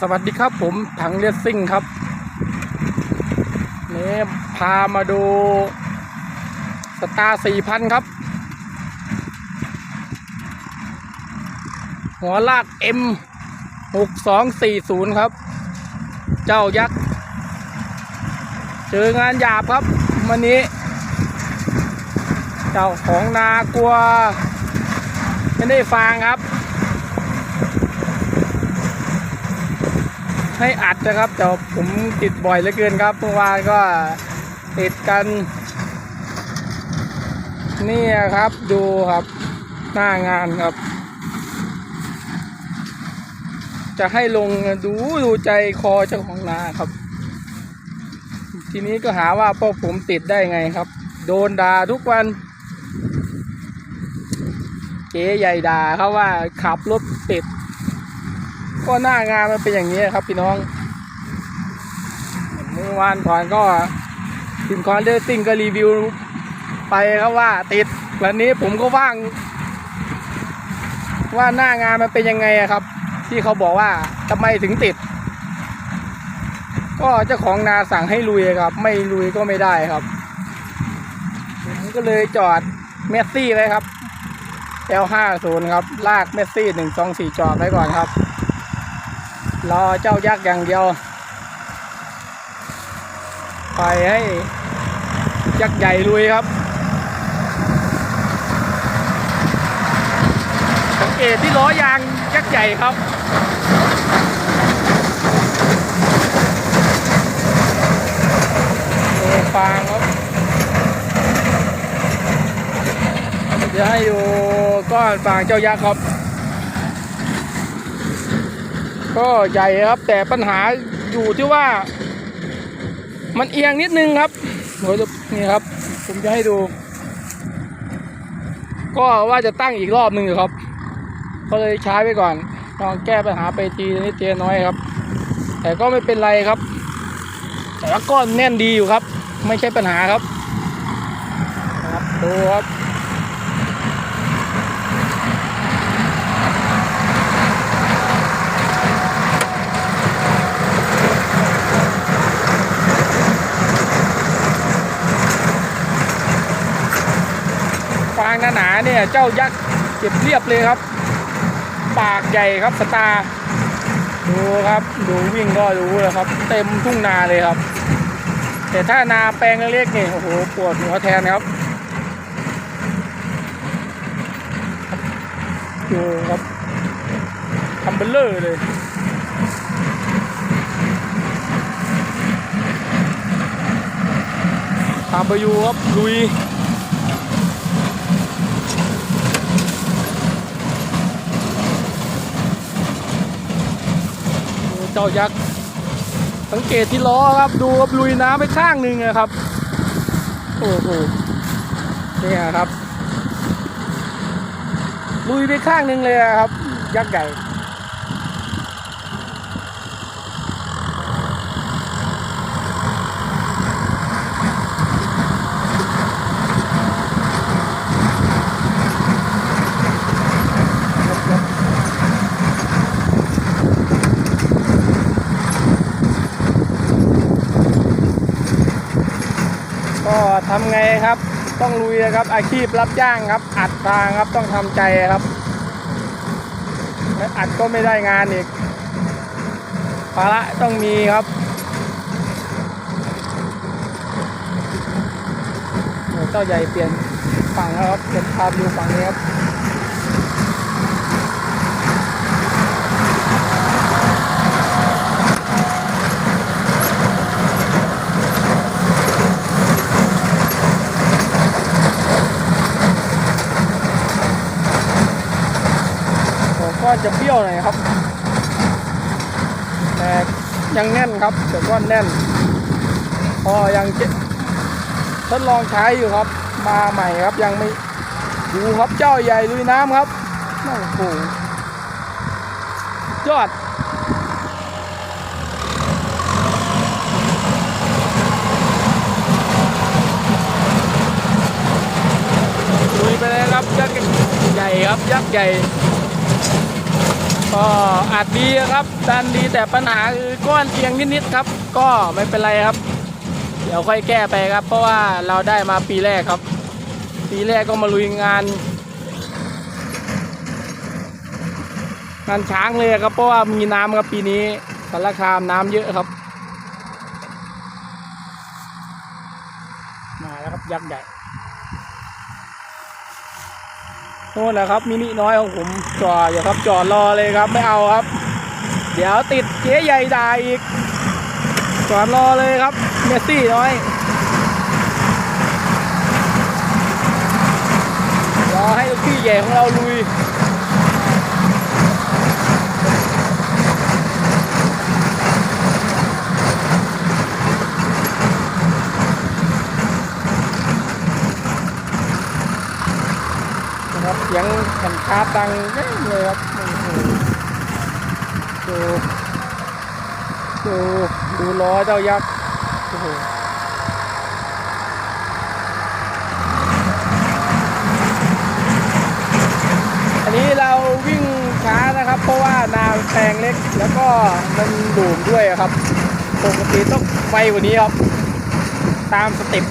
สวัสดีครับผมถังเลสซิ่งครับนี่พามาดูสตาร์สี่พันครับ หัวลาก M หกสองสี่ศูนย์ครับ เจ้ายักษ์ เจองานหยาบครับวันนี้ เจ้าของนากลัว ไม่ได้ฟางครับ ให้อัดนะครับ แต่ผมติดบ่อยเหลือเกินครับเมื่อวานก็ติดกัน นี่ครับดูครับหน้างานครับ จะให้ลงดูดูใจคอเจ้าของนาครับ ทีนี้ก็หาว่าพวกผมติดได้ไงครับ โดนด่าทุกวัน เจ๊ใหญ่ด่าเขาว่าขับรถติด ก็หน้างานมันเป็นอย่างนี้ครับพี่น้องเมื่อวานก่อนก็ทีมคอนเดอร์ติ้งก็รีวิว ไปครับว่าติดวันนี้ผมก็ว่าง ว่าหน้างานมันเป็นยังไงครับ ที่เขาบอกว่าทำไมถึงติด ก็เจ้าของนาสั่งให้ลุยครับ ไม่ลุยก็ไม่ได้ครับผมก็เลยจอดเมสซี่ไว้ครับ L50 ครับ ลากเมสซี่หนึ่งสองสี่จอดไว้ก่อนครับ รอเจ้ายักษ์อย่างเดียวไปให้ยักษ์ใหญ่ลุยครับ สังเกตที่ล้อยางยักษ์ใหญ่ครับโอ้ฟางครับ เดี๋ยวให้ดูก้อนฟางเจ้ายักษ์ครับ ก็ใหญ่ครับ แต่ปัญหาอยู่ที่ว่า มันเอียงนิดนึงครับโอ้ยนี่ครับ ผมจะให้ดู ก็ว่าจะตั้งอีกรอบหนึ่งอยู่ครับ ก็เลยใช้ไปก่อนลองแก้ปัญหาไปทีนิดทียน้อยครับ แต่ก็ไม่เป็นไรครับ แต่ว่าก้อนแน่นดีอยู่ครับ ไม่ใช่ปัญหาครับ ครับดูครับ ฟางหนาๆ เนี่ยเจ้ายักษ์เก็บเรียบเลยครับ ปากใหญ่ครับสตาร์ดูครับดูวิ่งก็รู้เลยครับ เต็มทุ่งนาเลยครับ แต่ถ้านาแปลงเล็กๆนี่โอ้โหปวดหัวแทนครับดูครับทำเบลเลอร์เลยตามไปอยู่ครับลุย เจ้ายักษ์ สังเกตที่ล้อครับ ดูครับลุยน้ำไปข้างหนึ่งนะครับ โอ้โหนี่ครับ ลุยไปข้างหนึ่งเลยครับ ยักษ์ใหญ่ ก็ ทำไงครับ ต้องลุยนะครับ อาชีพรับจ้างครับ อัดทางครับต้องทำใจครับไม่อัดก็ไม่ได้งานอีกภาระต้องมีครับเจ้าใหญ่เปลี่ยนฝั่งแล้วครับเปลี่ยนภาพดูฝั่งนี้ครับ หัวก้อนจะเบี้ยวหน่อยครับ แต่ยังแน่นครับแต่ก้อนแน่น พอยังเจทดลองใช้อยู่ครับ มาใหม่ครับยังไม่ดูครับเจ้าใหญ่ลุยน้ำครับโอ้โหยอดลุยไปเลยครับยักษ์ใหญ่ครับยักษ์ใหญ่ ก็อาจดีครับดันดีแต่ปัญหาคือก้อนเอียงนิดๆครับ ก็ไม่เป็นไรครับ เดี๋ยวค่อยแก้ไปครับ เพราะว่าเราได้มาปีแรกครับ ปีแรกก็มาลุยงาน งานช้างเลยครับ เพราะว่ามีน้ำครับปีนี้สารคามน้ำเยอะครับ มาแล้วครับยักษ์ใหญ่ โน่นนะครับมินิน้อยของผมจอดอยู่ครับจอดรอเลยครับไม่เอาครับ เดี๋ยวติดเจ๊ใหญ่ด่าอีกจอดรอเลยครับเมสซี่น้อยรอให้ลูกพี่ใหญ่ของเราลุย นะครับเสียงแผ่น คาร์ดดังเลยครับดูดูดูล้อเจ้ายักษ์โอ้โหอันนี้เราวิ่งช้านะครับ เพราะว่านาแปลงเล็กแล้วก็มันดูมด้วยครับปกติต้องไวกว่านี้ครับ ตามสเต็ป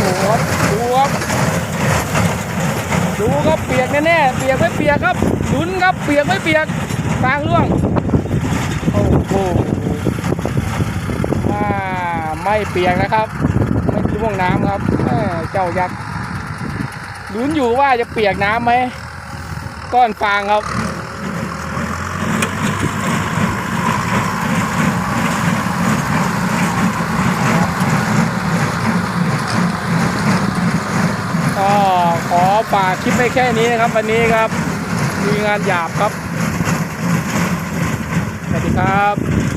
ดูครับดูครับดูครับเปียกแน่ๆเปียกไม่เปียกครับลุ้นครับเปียกไม่เปียกทางร่วงโอ้โหไม่เปียกนะครับ ไม่ร่วงน้ำครับเจ้ายักษ์ลุ้นอยู่ว่าจะเปียกน้ำไหมก้อนฟางครับก็ขอฝากคลิปไปแค่นี้นะครับ วันนี้ครับ มีงานหยาบครับ สวัสดีครับ